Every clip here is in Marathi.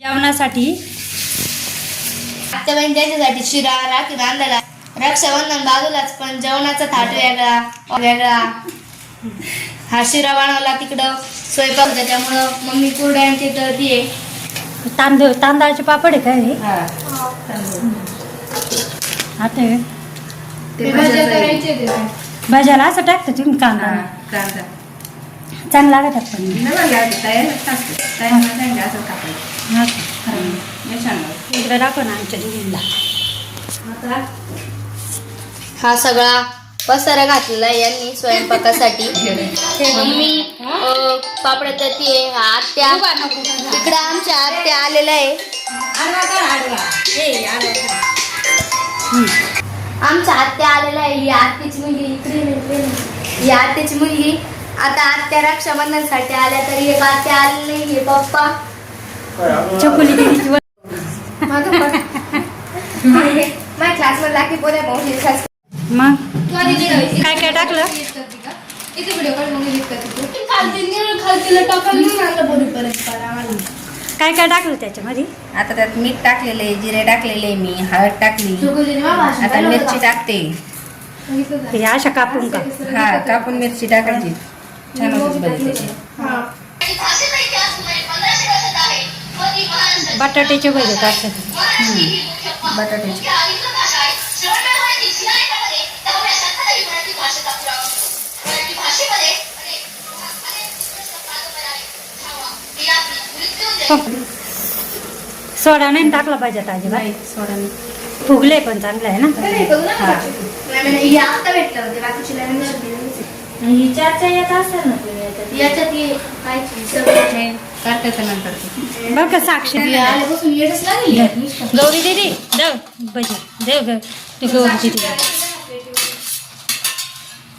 जेवणासाठी आजच्या बहीण त्यांच्यासाठी शिरा राखी बांधायला रक्षाबंधन बाजूलाच पण जेवणाचा थाट वेगळा वेगळा. हा शिरा बनवला तिकडं स्वयंपाक होता त्यामुळं मम्मी कुरड्यांची तळती आहे. तांदूळ तांदळाचे पापड आहे काय हे? आता हे? भाज्याला असं टाकतं तुम्ही कांदा? चांगला लागत आपण इकडे दाखव ना आमच्या दिदीला हा सगळा पसारा घातलेला आहे यांनी स्वयंपाकासाठी. मम्मी पापड तळती आहे. हा आत्या. इकडं आमच्या आत्या आलेल्या आहे. आमच्या आत्या आलेला आहे. ही आत्याची मुलगी इकडे. ही आत्याची मुलगी. आता आत्या रक्षाबंधनसाठी आल्या तरी एक आत्या आली नाही हे पप्पा. चकुली दिदीची मग? काय काय टाकलं? काय काय टाकलं? त्याच्यामध्ये? आता त्यात मीठ टाकलेले जिरे टाकलेले मी हळद टाकली. आता मिरची टाकते. हे अशा कापून का? हा कापून मिरची टाकायची. छान होती बटाट्याचे भजे टाकतात बटाट्याची. सोडा. नाही टाकला पाहिजे ताजी नाही सोडा नाही. फुगले पण चांगलं आहे ना. आता भेटलं होते बाकीची नवीन नवीन ही चर्चा येत असेल ना तुम्ही याच्यात. याच्यात हे काय सगळं हे नंतर का साक्षी हे आल्यापासून येतच लागली गौरी दिदी देव ग तू गौरी दिदी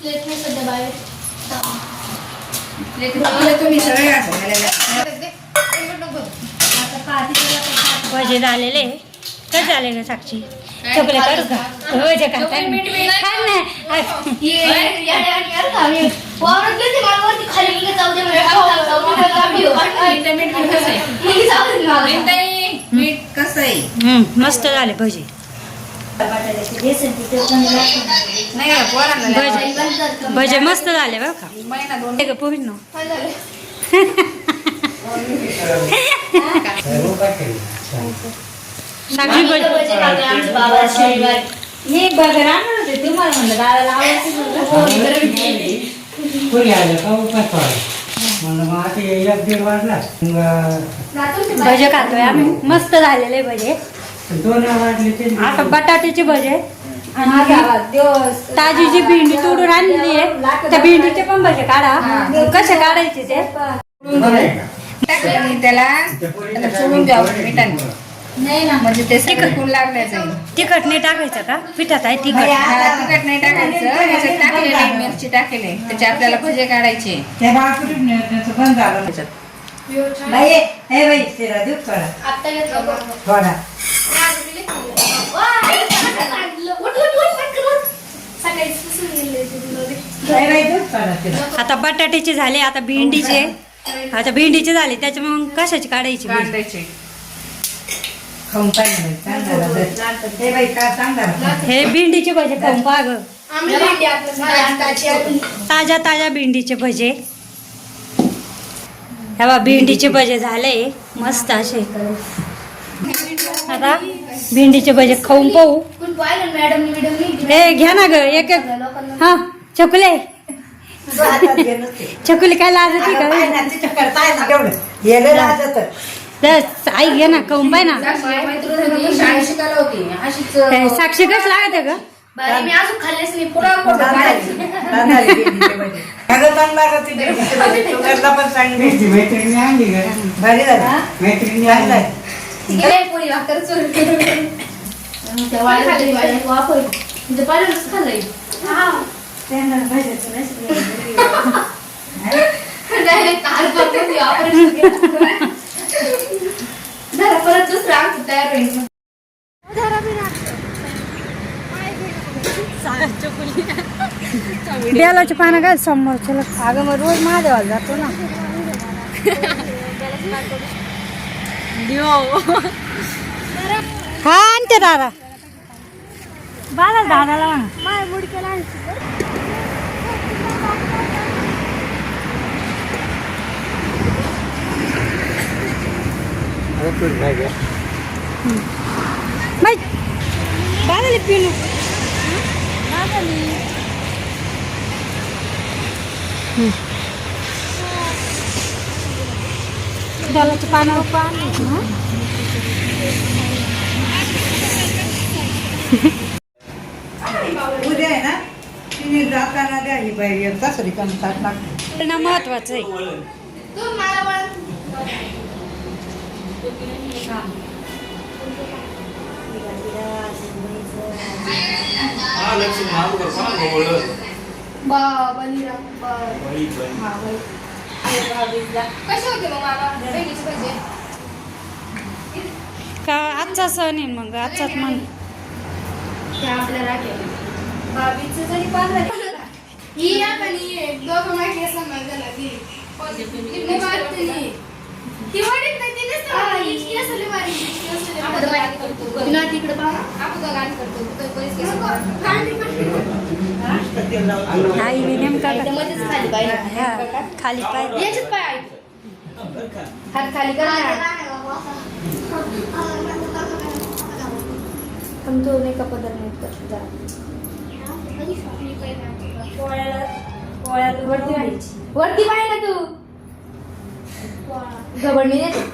प्लेट नाही सध्या बाहेर लेकरं तुम्ही सगळे असं झालेलं. भजे झालेले काय झाले ग साक्षी चोकले काढू का भजे का खा मीठ कसं आहे हम्म, मस्त झाले भजे. नाही का, पोरांना भजे भजे मस्त झाले बरं का महिना दोन हे भजे बाबा शनिवारी. मी होते तुम्हाला म्हणलं दादाला आवडते कोणी आलं का? उपास पाहिजे म्हणलं मग आता एक दीड वाजला. मग रात्री ते बाहेर भजे खातोय आम्ही. मस्त झालेले भजे. दोन वाजले ते आता बटाट्याचे भजे. आणि ताजी जी भेंडी तोडून आणलेली आहे. त्या भेंडीचे पण भजे काढा. कसे काढायचे ते? त्याला त्याला चोळून द्यावं मिठाने नाही ना म्हणजे ते जाईल तिखट नाही टाकायचं का? पिठात आहे तिखट. हा, तिखट नाही टाकायचं. याच्यात टाकलेलं आहे मिरची टाकलेले त्याचे आपल्याला भजे काढायचे त्या बाजूला त्याचं बंद झालं. त्याच्यात. बाई हे बाई तिला दूध करा आत्ता घेतलं बघ. थोडा बाई बाई दूध करा तिला आता बटाट्याचे झाले आता भेंडीचे. आता भेंडीचे झाले त्याच्यामुळे मग कशाची काढायची? काढायचे. खाऊन पाहिजे बाई चांगला झाला. हे का. हे भेंडीचे भजे खाऊन पहा ग. आम्ही भेंडी आपलं आत्ताची आपली. ताज्या ताज्या भेंडीचे भजे. हे बा भेंडीचे भजे झाले मस्त असे. आता भेंडीचे भजे खाऊन पाहू. हे घ्या ना ग एक एक. हा चकुले. हातात घे नुसते. चकुली काय लाजती पाय का तर. आई घे ना खाऊन पाय ना. शाळेत शिकायला होती. अशीच हे साक्षी कस लागत बाई मी अजून खाल्लेच नाही भेंडी. मैत्रिणी आणली का भारी झाली. मैत्रिणी चांगलं आणली. आहे. भाकर चोरून. त्या वापर म्हणजे Direct. जरा परत दुसरं आमचं तयार होईल. बेलाची पानं काय समोर चला अगं मग रोज महादेवाला जातो ना. हा आणते दादा. बाला दादाला म्हणा. माहीत बालाली पिनू बालाली दालाची पानं पान उद्या आहे ना तिने जाताना द्या ही बाई सासरी कमतात लागते महत्वाचं आहे तू मला वळ. बा- हा, बाई. कसे होते मग मामा? बहिणीचे पैसे? का आजचा सण आहे मग आजचाच म्हण. ते आपल्याला ही या का नाही दोघं माहिती असं ती. ती ती ही. आई नेमका खाली पाय. हा, खाली पाय याच्यात पाय आहे. हात खाली कर. पण तो नाही का पदर नाही कर जरा. वरती पाय ना तू घबडणी नाही.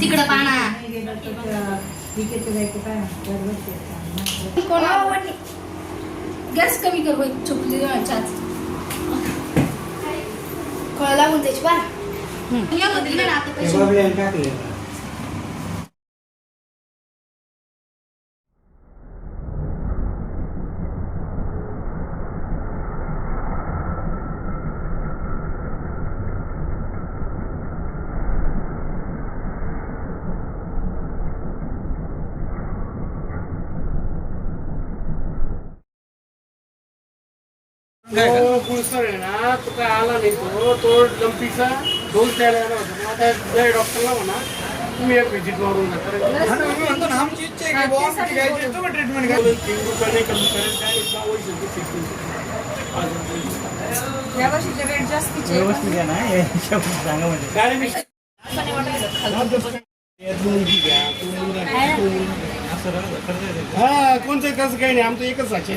तिकडं पाना गॅस कमी कर बाई चुकली चाच. कळ लागून त्याची बा तो पुळसर आहे ना तो काय आला नाही तो. तो लंपीचा डोस द्यायला आला होता. मग आता जय डॉक्टरला म्हणा तुम्ही एक व्हिजिट मारून जा. कारण आमची इच्छा आहे की बुवा आमची घ्यायची तुम्ही ट्रीटमेंट घ्या. तीन रुपयाने कमी करेल काय एका वर्षाची treatment. या वर्षीचे रेट जास्तीचे काय नाही, हा कोणतं कसं काही नाही आमचं एकच साचे.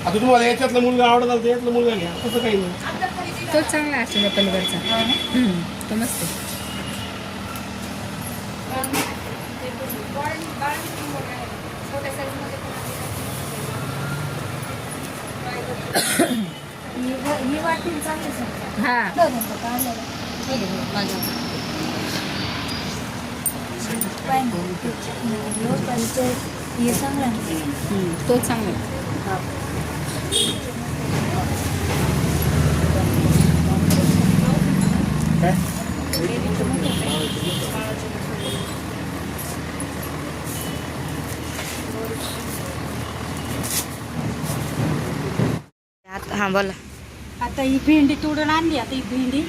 आता तुम्हाला याच्यातला मुलगा आवडत असेल तर यातला मुलगा घ्या तसं काही नाही तो चांगला असतो त्या पलीकडचा हम्म, तो मस्त आहे. हा हम्म, तो चांगला आहे. आता- हा बोला. आता ही भेंडी तोडून आणली आता ही भेंडी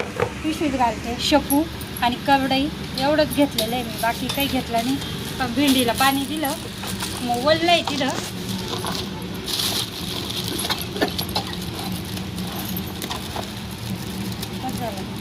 पिशवीत घालते शपू आणि करडई एवढंच घेतलेलं आहे मी बाकी काही घेतलं नाही. पण भेंडीला पाणी दिलं मग वल्लं आहे तिथं. बस झालं.